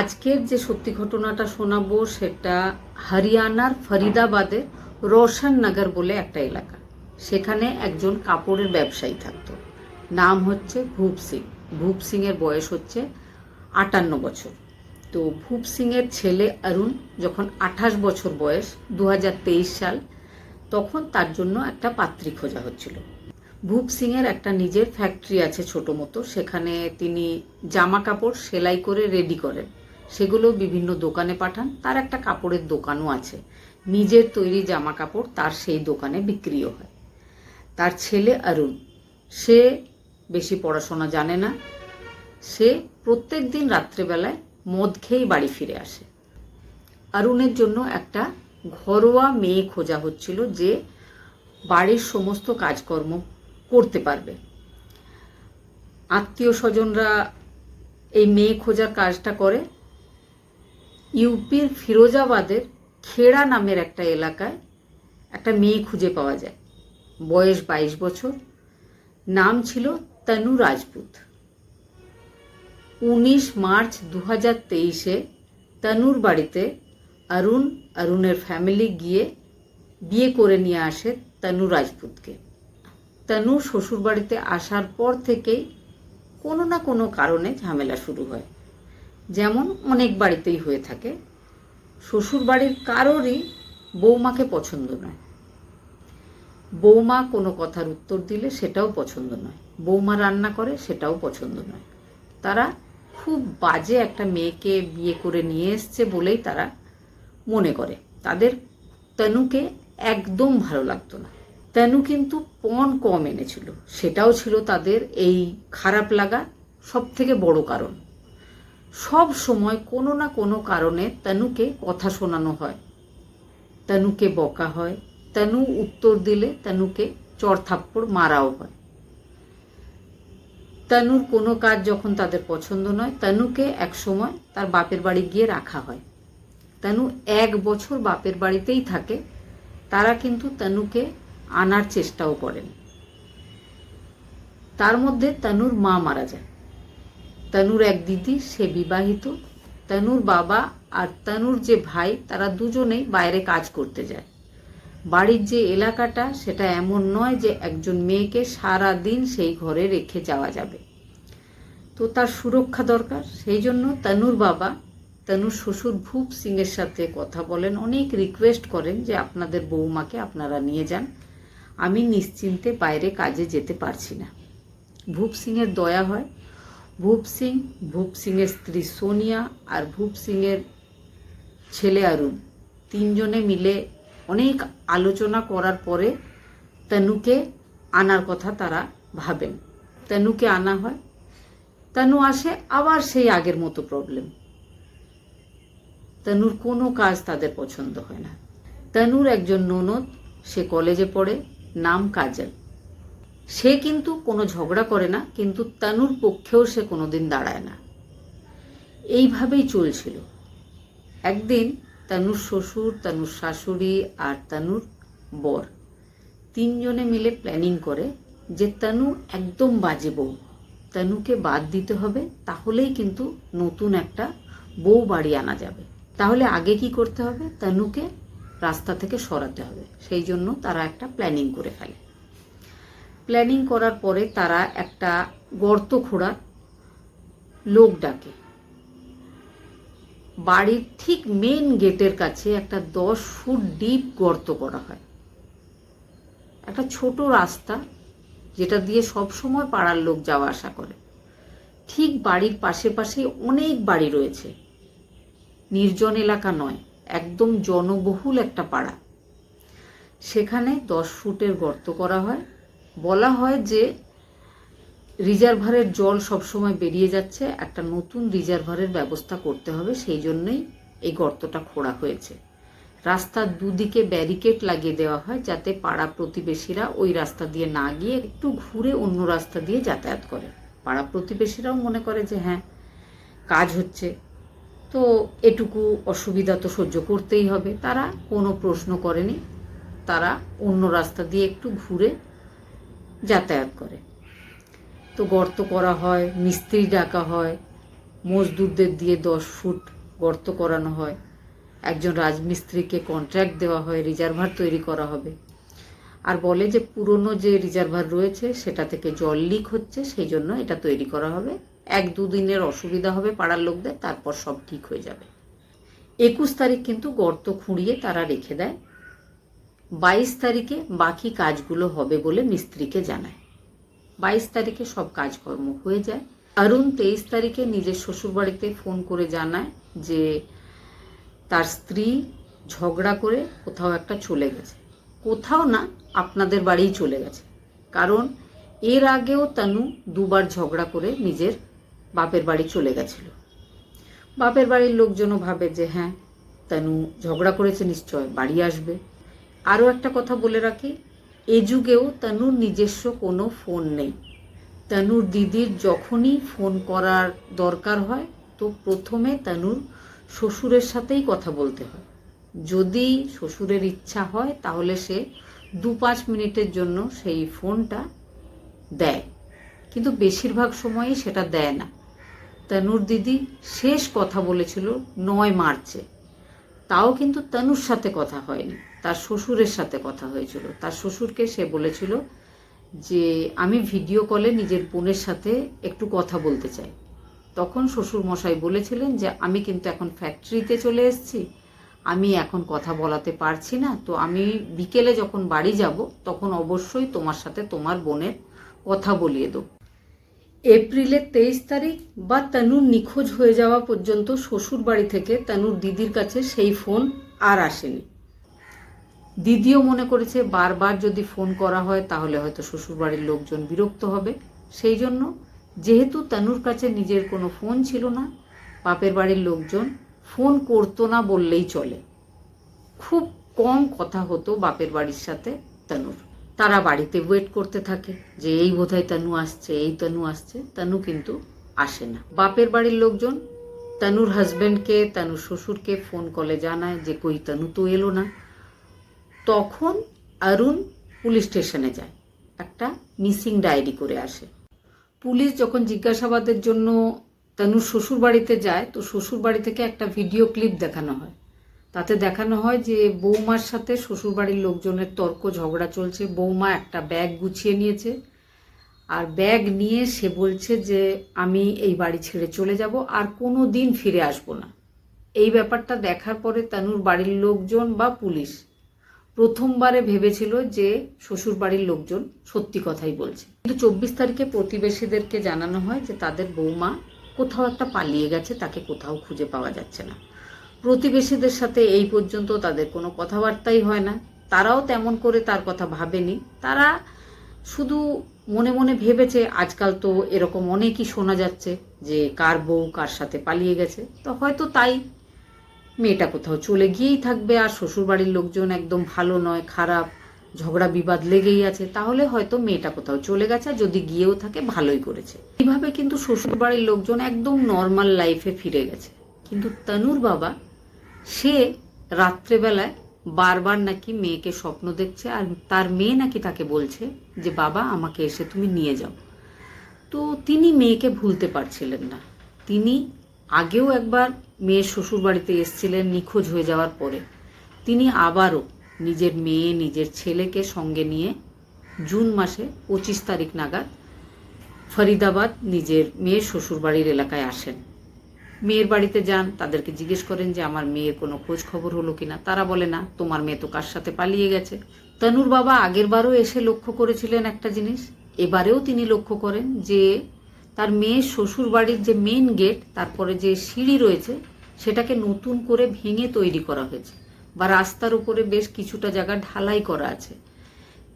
আজকের যে সত্যি ঘটনাটা শোনাবো সেটা হরিয়ানার ফরিদাবাদের রোশননগর বলে একটা এলাকা। সেখানে একজন কাপড়ের ব্যবসায়ী থাকতো। নাম হচ্ছে ভূপ সিং। ভূপ সিংয়ের বয়স হচ্ছে আটান্ন বছর। তো ভূপ সিংয়ের ছেলে অরুণ যখন আঠাশ বছর বয়স দু হাজার তেইশ সাল, তখন তার জন্য একটা পাত্রী খোঁজা হচ্ছিল। ভূপ সিংয়ের একটা নিজের ফ্যাক্টরি আছে ছোট মতো। সেখানে তিনি জামা কাপড় সেলাই করে রেডি করেন। সেগুলো বিভিন্ন দোকানে পাঠান। তার একটা কাপড়ের দোকানও আছে। নিজের তৈরি জামা কাপড় তার সেই দোকানে বিক্রিও হয়। তার ছেলে অরুণ, সে বেশি পড়াশোনা জানে না। সে প্রত্যেক দিন রাত্রেবেলায় মদ খেয়েই বাড়ি ফিরে আসে। অরুণের জন্য একটা ঘরোয়া মেয়ে খোঁজা হচ্ছিল যে বাড়ির সমস্ত কাজকর্ম করতে পারবে। আত্মীয় স্বজনরা এই মেয়ে খোঁজার কাজটা করে। ইউপির ফিরোজাবাদের খেড়া নামের একটা এলাকায় একটা মেয়ে খুঁজে পাওয়া যায়। বয়স বাইশ বছর। নাম ছিল তনু রাজপুত। উনিশ মার্চ দু হাজার তেইশে তনুর বাড়িতে অরুণ অরুণের ফ্যামিলি গিয়ে বিয়ে করে নিয়ে আসে তনু রাজপুতকে। তনু শ্বশুরবাড়িতে আসার পর থেকেই কোনো না কোনো কারণে ঝামেলা শুরু হয়। যেমন অনেক বাড়িতেই হয়ে থাকে শ্বশুর বাড়ির কারোরই বৌমাকে পছন্দ নয়। বৌমা কোনো কথার উত্তর দিলে সেটাও পছন্দ নয়। বৌমা রান্না করে সেটাও পছন্দ নয়। তারা খুব বাজে একটা মেয়েকে বিয়ে করে নিয়ে এসছে বলেই তারা মনে করে। তাদের তনুকে একদম ভালো লাগতো না। তনু কিন্তু পণ কম এনেছিল। সেটাও ছিল তাদের এই খারাপ লাগা সব থেকে বড় কারণ। সব সময় কোনো না কোনো কারণে তনুকে কথা শোনানো হয়। তনুকে বকা হয়, তনু উত্তর দিলে তনুকে চড়থাপ্পড় মারাও হয়। তনুর কোনো কাজ যখন তাদের পছন্দ নয়, তনুকে এক সময় তার বাপের বাড়ি গিয়ে রাখা হয়। তনু এক বছর বাপের বাড়িতেই থাকে, তারা কিন্তু তনুকে আনার চেষ্টাও করেন। তার মধ্যে তনুর মা মারা যায়। তনুর এক দিদি, সে বিবাহিত। তনুর বাবা আর তনুর যে ভাই, তারা দুজনেই বাইরে কাজ করতে যায়। বাড়ির যে এলাকাটা, সেটা এমন নয় যে একজন মেয়েকে সারা দিন সেই ঘরে রেখে যাওয়া যাবে। তো তার সুরক্ষা দরকার। সেই জন্য তনুর বাবা, তনুর শ্বশুর ভূপ সিংয়ের সাথে কথা বলেন। অনেক রিকোয়েস্ট করেন যে আপনাদের বৌমাকে আপনারা নিয়ে যান। আমি নিশ্চিন্তে বাইরে কাজে যেতে পারছি না। ভূপ সিংয়ের দয়া হয়। ভূপ সিং, ভূপ সিংয়ের স্ত্রী সোনিয়া আর ভূপ সিংয়ের ছেলে অরুণ। তিনজনে মিলে অনেক আলোচনা করার পরে তনুকে আনার কথা তারা ভাবেন। তনুকে আনা হয়। তনু আসে আবার সেই আগের মতো প্রবলেম তনুর কোনো কাজ তাদের পছন্দ হয় না। তনুর একজন ননদ, সে কলেজে পড়ে, নাম কাজল। সে কিন্তু কোনো ঝগড়া করে না, কিন্তু তানুর পক্ষেও সে কোনো দিন দাঁড়ায় না। এইভাবেই চলছিল। একদিন তানুর শ্বশুর, তনুর শাশুড়ি আর তানুর বর তিনজনে মিলে প্ল্যানিং করে যে তনু একদম বাজে বউ। তনুকে বাদ দিতে হবে, তাহলেই কিন্তু নতুন একটা বউ বাড়ি আনা যাবে। তাহলে আগে কি করতে হবে? তনুকে রাস্তা থেকে সরাতে হবে। সেই জন্য তারা একটা প্ল্যানিং করে ফেলে। প্ল্যানিং করার পরে তারা একটা গর্ত খোঁড়ার লোক ডাকে। বাড়ির ঠিক মেন গেটের কাছে একটা দশ ফুট ডিপ গর্ত করা হয়। একটা ছোট রাস্তা যেটা দিয়ে সব সময় পাড়ার লোক যাওয়া আসা করে। ঠিক বাড়ির পাশে পাশে অনেক বাড়ি রয়েছে। নির্জন এলাকা নয়, একদম জনবহুল একটা পাড়া। সেখানে দশ ফুটের গর্ত করা হয়। বলা হয় যে রিজার্ভারের জল সবসময় বেরিয়ে যাচ্ছে, একটা নতুন রিজার্ভারের ব্যবস্থা করতে হবে, সেই জন্যই এই গর্তটা খোঁড়া হয়েছে। রাস্তার দুদিকে ব্যারিকেড লাগিয়ে দেওয়া হয় যাতে পাড়া প্রতিবেশীরা ওই রাস্তা দিয়ে না গিয়ে একটু ঘুরে অন্য রাস্তা দিয়ে যাতায়াত করে। পাড়া প্রতিবেশীরাও মনে করে যে হ্যাঁ কাজ হচ্ছে। তো এটুকু অসুবিধা তো সহ্য করতেই হবে। তারা কোনো প্রশ্ন করেনি। তারা অন্য রাস্তা দিয়ে একটু ঘুরে যাতায়াত করে। তো গর্ত করা হয়, মিস্ত্রি ডাকা হয়, মজদুরদের দিয়ে দশ ফুট গর্ত করানো হয়। একজন রাজমিস্ত্রিকে কন্ট্রাক্ট দেওয়া হয় রিজার্ভার তৈরি করা হবে। আর বলে যে পুরনো যে রিজার্ভার রয়েছে, সেটা থেকে জল লিক হচ্ছে, সেই জন্য এটা তৈরি করা হবে। এক দুদিনের অসুবিধা হবে পাড়ার লোকদের, তারপর সব ঠিক হয়ে যাবে। একুশ তারিখ কিন্তু গর্ত খুঁড়িয়ে তারা রেখে দেয়। বাইশ তারিখে বাকি কাজগুলো হবে বলে মিস্ত্রিকে জানায়। বাইশ তারিখে সব কাজকর্ম হয়ে যায়। অরুণ তেইশ তারিখে নিজের শ্বশুরবাড়িতে ফোন করে জানায় যে তার স্ত্রী ঝগড়া করে কোথাও একটা চলে গেছে। কোথাও না, আপনাদের বাড়িই চলে গেছে। কারণ এর আগেও তানু দুবার ঝগড়া করে নিজের বাপের বাড়ি চলে গেছিল। বাপের বাড়ির লোকজনও ভাবে যে হ্যাঁ তানু ঝগড়া করেছে, নিশ্চয় বাড়ি আসবে। আরও একটা কথা বলে রাখি, এ যুগেও তানুর নিজস্ব কোনো ফোন নেই। তানুর দিদির যখনই ফোন করার দরকার হয়, তো প্রথমে তানুর শ্বশুরের সাথেই কথা বলতে হয়। যদি শ্বশুরের ইচ্ছা হয়, তাহলে সে দু পাঁচ মিনিটের জন্য সেই ফোনটা দেয়। কিন্তু বেশিরভাগ সময়ই সেটা দেয় না। তানুর দিদি শেষ কথা বলেছিল, নয় মার্চে। তাও কিন্তু তানুর সাথে কথা হয়নি। তার শ্বশুরের সাথে কথা হয়েছিল। তার শ্বশুরকে সে বলেছিল যে, আমি ভিডিও কলে নিজের বোনের সাথে একটু কথা বলতে চাই। তখন শ্বশুর মশাই বলেছিলেন যে, আমি কিন্তু এখন ফ্যাক্টরিতে চলে এসেছি। আমি এখন কথা বলাতে পারছি না। তো আমি বিকেলে যখন বাড়ি যাব, তখন অবশ্যই তোমার সাথে তোমার বোনের কথা বলিয়ে দেবো। এপ্রিলের তেইশ তারিখ বা তানুর নিখোঁজ হয়ে যাওয়া পর্যন্ত শ্বশুর বাড়ি থেকে তানুর দিদির কাছে সেই ফোন আর আসেনি। দিদিও মনে করেছে বারবার যদি ফোন করা হয় তাহলে হয়তো শ্বশুরবাড়ির লোকজন বিরক্ত হবে। সেই জন্য যেহেতু তানুর কাছে নিজের কোনো ফোন ছিল না, বাপের বাড়ির লোকজন ফোন করতো না বললেই চলে। খুব কম কথা হতো বাপের বাড়ির সাথে তানুর। তারা বাড়িতে ওয়েট করতে থাকে যে এই বোধহয় তানু আসছে, এই তানু আসছে। তানু কিন্তু আসে না। বাপের বাড়ির লোকজন তানুর হাজব্যান্ডকে তানুর শ্বশুরকে ফোন কলে জানায় যে কই তানু তো এলো না। তখন অরুণ পুলিশ স্টেশনে যায়। একটা মিসিং ডায়েরি করে আসে। পুলিশ যখন জিজ্ঞাসাবাদের জন্য তানুর শ্বশুর বাড়িতে যায়, তো শ্বশুর বাড়ি থেকে একটা ভিডিও ক্লিপ দেখানো হয়। তাতে দেখানো হয় যে বৌমার সাথে শ্বশুরবাড়ির লোকজনের তর্ক ঝগড়া চলছে। বৌমা একটা ব্যাগ গুছিয়ে নিয়েছে। আর ব্যাগ নিয়ে সে বলছে যে, আমি এই বাড়ি ছেড়ে চলে যাব, আর কোনো দিন ফিরে আসব না। এই ব্যাপারটা দেখার পরে তানুর বাড়ির লোকজন বা পুলিশ প্রথমবারে ভেবেছিল যে শ্বশুর বাড়ির লোকজন সত্যি কথাই বলছে। কিন্তু চব্বিশ তারিখে প্রতিবেশীদেরকে জানানো হয় যে তাদের বৌমা কোথাও একটা পালিয়ে গেছে, তাকে কোথাও খুঁজে পাওয়া যাচ্ছে না। প্রতিবেশীদের সাথে এই পর্যন্ত তাদের কোনো কথাবার্তাই হয় না। তারাও তেমন করে তার কথা ভাবেনি। তারা শুধু মনে মনে ভেবেছে, আজকাল তো এরকম অনেকই শোনা যাচ্ছে যে কার বউ কার সাথে পালিয়ে গেছে। তো হয়তো তাই মেয়েটা কোথাও চলে গিয়েই থাকবে আর শ্বশুরবাড়ির লোকজন একদম ভালো নয়, খারাপ, ঝগড়া বিবাদ লেগেই আছে। তাহলে হয়তো মেয়েটা কোথাও চলে গেছে যদি গিয়েও থাকে, ভালোই করেছে। এইভাবে কিন্তু শ্বশুরবাড়ির লোকজন একদম নর্মাল লাইফে ফিরে গেছে। কিন্তু তনুর বাবা, সে রাত্রেবেলায় বারবার নাকি মেয়েকে স্বপ্ন দেখছে আর তার মেয়ে নাকি তাকে বলছে যে, বাবা, আমাকে এসে তুমি নিয়ে যাও। তো তিনি মেয়েকে ভুলতে পারছিলেন না। তিনি আগেও একবার মেয়ের শ্বশুর বাড়িতে এসেছিলেন নিখোঁজ হয়ে যাওয়ার পরে। তিনি আবারও নিজের মেয়ে, নিজের ছেলেকে সঙ্গে নিয়ে জুন মাসে পঁচিশ তারিখ নাগাদ ফরিদাবাদ নিজের মেয়ের শ্বশুরবাড়ির এলাকায় আসেন। মেয়ের বাড়িতে যান, তাদেরকে জিজ্ঞেস করেন যে, আমার মেয়ের কোনো খোঁজ খবর হলো কিনা? তারা বলে, না, তোমার মেয়ে তো কার সাথে পালিয়ে গেছে? তনুর বাবা আগের বারও এসে লক্ষ্য করেছিলেন একটা জিনিস। এবারেও তিনি লক্ষ্য করেন যে তার মেয়ের শ্বশুর বাড়ির যে মেন গেট তারপরে যে সিঁড়ি রয়েছে, সেটাকে নতুন করে ভেঙে তৈরি করা হয়েছে বা রাস্তার উপরে বেশ কিছুটা জায়গা ঢালাই করা আছে।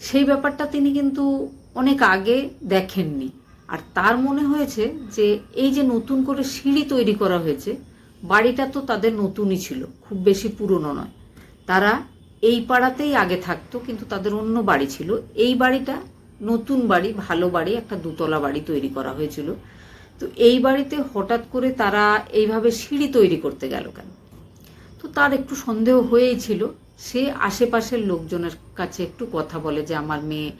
সেই ব্যাপারটা তিনি কিন্তু অনেক আগে দেখেননি। আর তার মনে হয়েছে যে এই যে নতুন করে সিঁড়ি তৈরি করা হয়েছে, বাড়িটা তো তাদের নতুনই ছিল, খুব বেশি পুরনো নয়। তারা এই পাড়াতেই আগে থাকতো, কিন্তু তাদের অন্য বাড়ি ছিল। এই বাড়িটা নতুন বাড়ি, ভালো বাড়ি, একটা দুতলা বাড়ি তৈরি করা হয়েছিল। তো এই বাড়িতে হঠাৎ করে তারা এইভাবে সিঁড়ি তৈরি করতে গেল কেন? তো তার একটু সন্দেহ হয়েই ছিল। সে আশেপাশের লোকজনের কাছে একটু কথা বলে যে, আমার মেয়ে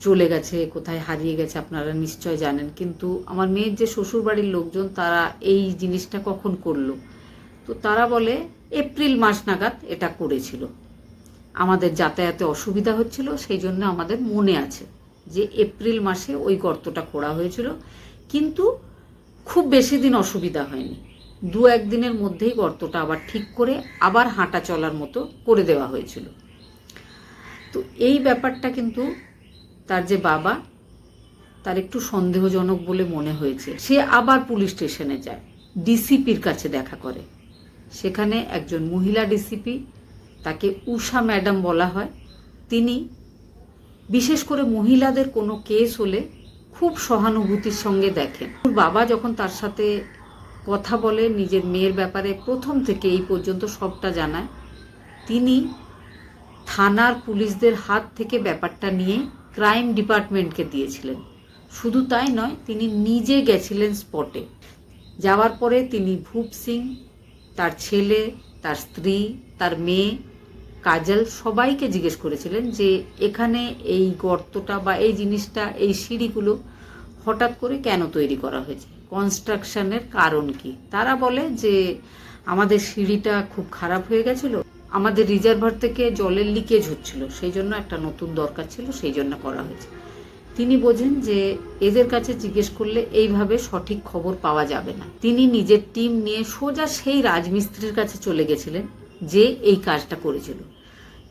চলে গেছে, কোথায় হারিয়ে গেছে আপনারা নিশ্চয় জানেন। কিন্তু আমার মেয়ের যে শ্বশুর বাড়ির লোকজন, তারা এই জিনিসটা কখন করল? তো তারা বলে, এপ্রিল মাস নাগাদ এটা করেছিল। আমাদের যাতায়াতে অসুবিধা হচ্ছিল, সেই জন্য আমাদের মনে আছে। যে এপ্রিল মাসে ওই গর্তটা খোঁড়া হয়েছিল। কিন্তু খুব বেশি দিন অসুবিধা হয়নি। দু একদিনের মধ্যেই গর্তটা আবার ঠিক করে আবার হাঁটা চলার মতো করে দেওয়া হয়েছিল। তো এই ব্যাপারটা কিন্তু তার যে বাবা, তার একটু সন্দেহজনক বলে মনে হয়েছে। সে আবার পুলিশ স্টেশনে যায়, ডিসিপির কাছে দেখা করে। সেখানে একজন মহিলা ডিসিপি, তাকে উষা ম্যাডাম বলা হয়। তিনি বিশেষ করে মহিলাদের কোনো কেস হলে খুব সহানুভূতির সঙ্গে দেখেন। ওর বাবা যখন তার সাথে কথা বলে, নিজের মেয়ের ব্যাপারে প্রথম থেকে এই পর্যন্ত সবটা জানায়, তিনি থানার পুলিশদের হাত থেকে ব্যাপারটা নিয়ে ক্রাইম ডিপার্টমেন্টকে দিয়েছিলেন। শুধু তাই নয়, তিনি নিজে গেছিলেন স্পটে। যাওয়ার পরে তিনি ভূপ সিং, তার ছেলে, তার স্ত্রী, তার মেয়ে কাজল সবাইকে জিজ্ঞেস করেছিলেন যে এখানে এই গর্তটা বা এই জিনিসটা, এই সিঁড়িগুলো হঠাৎ করে কেন তৈরি করা হয়েছে? কনস্ট্রাকশনের কারণ কি? তারা বলে যে আমাদের সিঁড়িটা খুব খারাপ হয়ে গেছিল। আমাদের রিজার্ভার থেকে জলের লিকেজ হচ্ছিল, সেই জন্য একটা নতুন দরকার ছিল, সেই জন্য করা হয়েছে। তিনি বোঝেন যে এদের কাছে জিজ্ঞেস করলে এইভাবে সঠিক খবর পাওয়া যাবে না। তিনি নিজের টিম নিয়ে সোজা সেই রাজমিস্ত্রির কাছে চলে গেছিলেন। যে এই কাজটা করেছিল।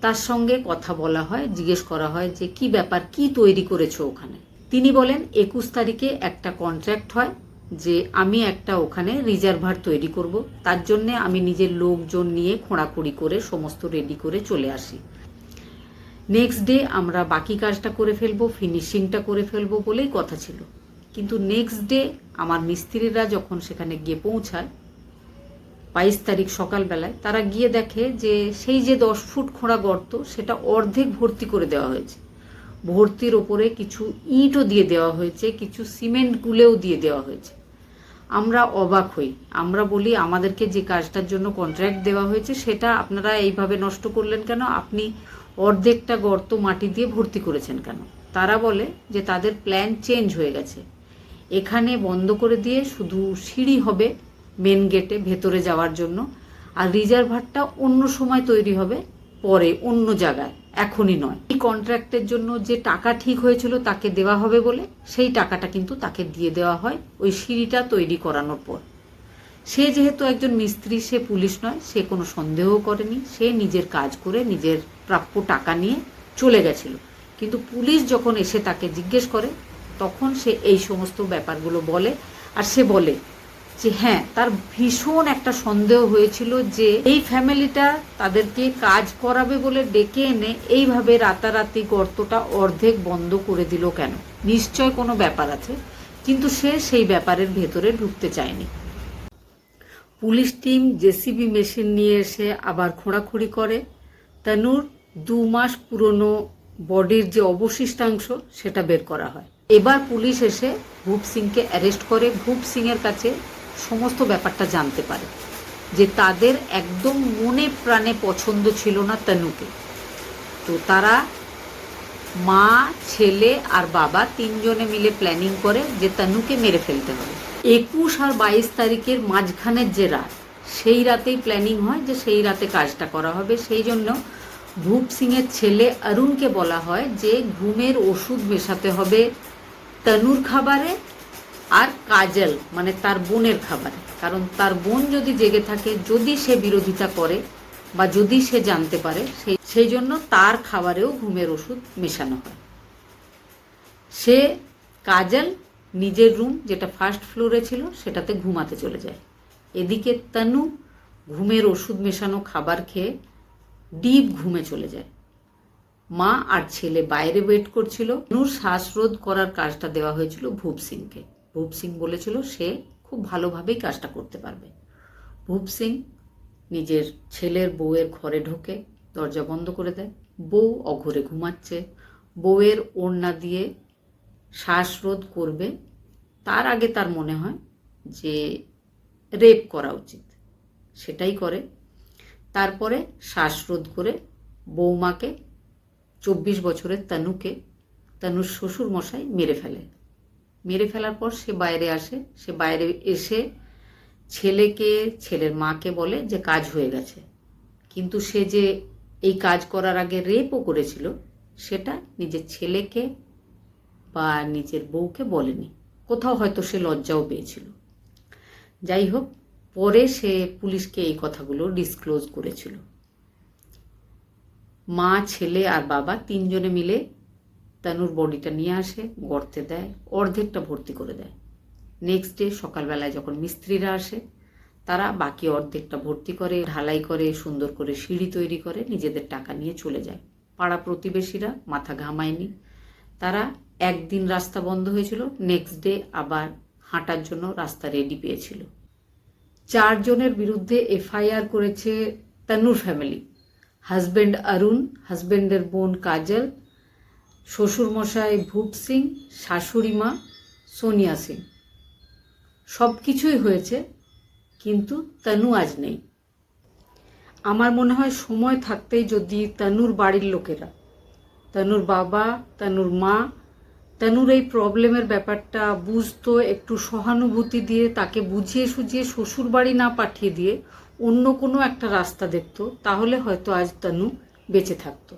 তার সঙ্গে কথা বলা হয়, জিজ্ঞেস করা হয় যে কি ব্যাপার, কি তৈরি করেছ ওখানে? তিনি বলেন, একুশ তারিখে একটা কন্ট্রাক্ট হয় যে আমি একটা ওখানে রিজার্ভার তৈরি করব। তার জন্যে আমি নিজের লোকজন নিয়ে খোঁড়াখুড়ি করে সমস্ত রেডি করে চলে আসি। নেক্সট ডে আমরা বাকি কাজটা করে ফেলব ফিনিশিংটা করে ফেলব বলেই কথা ছিল। কিন্তু নেক্সট ডে আমার মিস্ত্রিরা যখন সেখানে গিয়ে পৌঁছায় বাইশ তারিখ সকালবেলায়, তারা গিয়ে দেখে যে সেই যে দশ ফুট খোঁড়া গর্ত, সেটা অর্ধেক ভর্তি করে দেওয়া হয়েছে। ভর্তির ওপরে কিছু ইটও দিয়ে দেওয়া হয়েছে, কিছু সিমেন্ট গুলেও দিয়ে দেওয়া হয়েছে। আমরা অবাক হই। আমরা বলি, আমাদেরকে যে কাজটার জন্য কন্ট্রাক্ট দেওয়া হয়েছে, সেটা আপনারা এইভাবে নষ্ট করলেন কেন? আপনি অর্ধেকটা গর্ত মাটি দিয়ে ভর্তি করেছেন কেন? তারা বলে যে তাদের প্ল্যান চেঞ্জ হয়ে গেছে। এখানে বন্ধ করে দিয়ে শুধু সিঁড়ি হবে মেন গেটে ভেতরে যাওয়ার জন্য। আর রিজার্ভারটা অন্য সময় তৈরি হবে, পরে অন্য জায়গায়, এখনই নয়। এই কন্ট্রাক্টের জন্য যে টাকা ঠিক হয়েছিল তাকে দেওয়া হবে বলে, সেই টাকাটা কিন্তু তাকে দিয়ে দেওয়া হয় ওই সিঁড়িটা তৈরি করানোর পর। সে যেহেতু একজন মিস্ত্রি, সে পুলিশ নয়, সে কোনো সন্দেহ করেনি, সে নিজের কাজ করে নিজের প্রাপ্য টাকা নিয়ে চলে গেছিল। কিন্তু পুলিশ যখন এসে তাকে জিজ্ঞেস করে, তখন সে এই সমস্ত ব্যাপারগুলো বলে, আর সে বলে যে হ্যাঁ তার ভীষণ একটা সন্দেহ হয়েছিল যে এই ফ্যামিলিটা তাদেরকে কাজ করাবে বলে ডেকে এনে এইভাবে রাতারাতি গর্তটা অর্ধেক বন্ধ করে দিল কেন? নিশ্চয় কোনো ব্যাপার আছে, কিন্তু সে সেই ব্যাপারের ভেতরে ঢুকতে চায়নি। পুলিশ টিম জেসিবি মেশিন নিয়ে এসে আবার খোঁড়াখুঁড়ি করে। তানুর দু মাস পুরনো বডির যে অবশিষ্টাংশ, সেটা বের করা হয়। এবার পুলিশ এসে ভূপ সিংকে অ্যারেস্ট করে। ভূপ সিংয়ের কাছে সমস্ত ব্যাপারটা জানতে পারে। যে তাদের একদম মনে প্রাণে পছন্দ ছিল না তনুকে। তো তারা মা, ছেলে আর বাবা তিনজনে মিলে প্ল্যানিং করে যে তনুকে মেরে ফেলতে হবে। একুশ আর বাইশ তারিখের মাঝখানের যে রাত, সেই রাতেই প্ল্যানিং হয় যে সেই রাতে কাজটা করা হবে। সেই জন্য ভূপ সিংয়ের ছেলে অরুণকে বলা হয় যে ঘুমের ওষুধ মেশাতে হবে। তনুর খাবারে আর কাজল মানে তার বোনের খাবার। কারণ তার বোন যদি জেগে থাকে, যদি সে বিরোধিতা করে বা যদি সে জানতে পারে সেই সেই জন্য তার খাবারেও ঘুমের ওষুধ মেশানো হয়। সে কাজল নিজের রুম, যেটা ফার্স্ট ফ্লোরে ছিল, সেটাতে ঘুমাতে চলে যায়। এদিকে তনু ঘুমের ওষুধ মেশানো খাবার খেয়ে ডিপ ঘুমে চলে যায়। মা আর ছেলে বাইরে ওয়েট করছিল। নূর শ্বাসরোধ করার কাজটা দেওয়া হয়েছিল ভূপ সিংকে। ভূপ সিং বলেছিল, সে খুব ভালোভাবেই কাজটা করতে পারবে। ভূপ সিং নিজের ছেলের বউয়ের ঘরে ঢোকে, দরজা বন্ধ করে দেয়। বউ অঘরে ঘুমাচ্ছে। বউয়ের ওড়না দিয়ে শ্বাসরোধ করবে। তার আগে তার মনে হয় যে রেপ করা উচিত। সেটাই করে। তারপরে শ্বাসরোধ করে বৌমাকে চব্বিশ বছরের তানুকে, তানুর শ্বশুর মশাই মেরে ফেলে। মেরে ফেলার পর সে বাইরে আসে। সে বাইরে এসে ছেলেকে, ছেলের মাকে বলে যে কাজ হয়ে গেছে। কিন্তু সে যে এই কাজ করার আগে রেপও করেছিল, সেটা নিজের ছেলেকে বা নিজের বউকে বলেনি। কোথাও হয়তো সে লজ্জাও পেয়েছিল। যাই হোক, পরে সে পুলিশকে এই কথাগুলো ডিসক্লোজ করেছিল। মা, ছেলে আর বাবা তিনজনে মিলে তানুর বডিটা নিয়ে আসে, গর্তে দেয়, অর্ধেকটা ভর্তি করে দেয়। নেক্সট ডে সকালবেলায় যখন মিস্ত্রিরা আসে, তারা বাকি অর্ধেকটা ভর্তি করে, ঢালাই করে, সুন্দর করে সিঁড়ি তৈরি করে নিজেদের টাকা নিয়ে চলে যায়। পাড়া প্রতিবেশীরা মাথা ঘামায়নি। তারা একদিন রাস্তা বন্ধ হয়েছিল নেক্সট ডে আবার হাঁটার জন্য রাস্তা রেডি পেয়েছিল। চারজনের বিরুদ্ধে এফআইআর করেছে তানুর ফ্যামিলি হাজব্যান্ড অরুণ হাজব্যান্ডের বোন কাজল শ্বশুরমশাই ভূপ সিং, শাশুড়ি মা, সোনিয়া সিং। সব কিছুই হয়েছে, কিন্তু তানু আজ নেই। আমার মনে হয় সময় থাকতেই যদি তানুর বাড়ির লোকেরা, তানুর বাবা, তানুর মা, তানুর এই প্রবলেমের ব্যাপারটা বুঝতো, একটু সহানুভূতি দিয়ে তাকে বুঝিয়ে সুঝিয়ে শ্বশুর বাড়ি না পাঠিয়ে দিয়ে অন্য কোনো একটা রাস্তা দেখতো, তাহলে হয়তো আজ তানু বেঁচে থাকতো।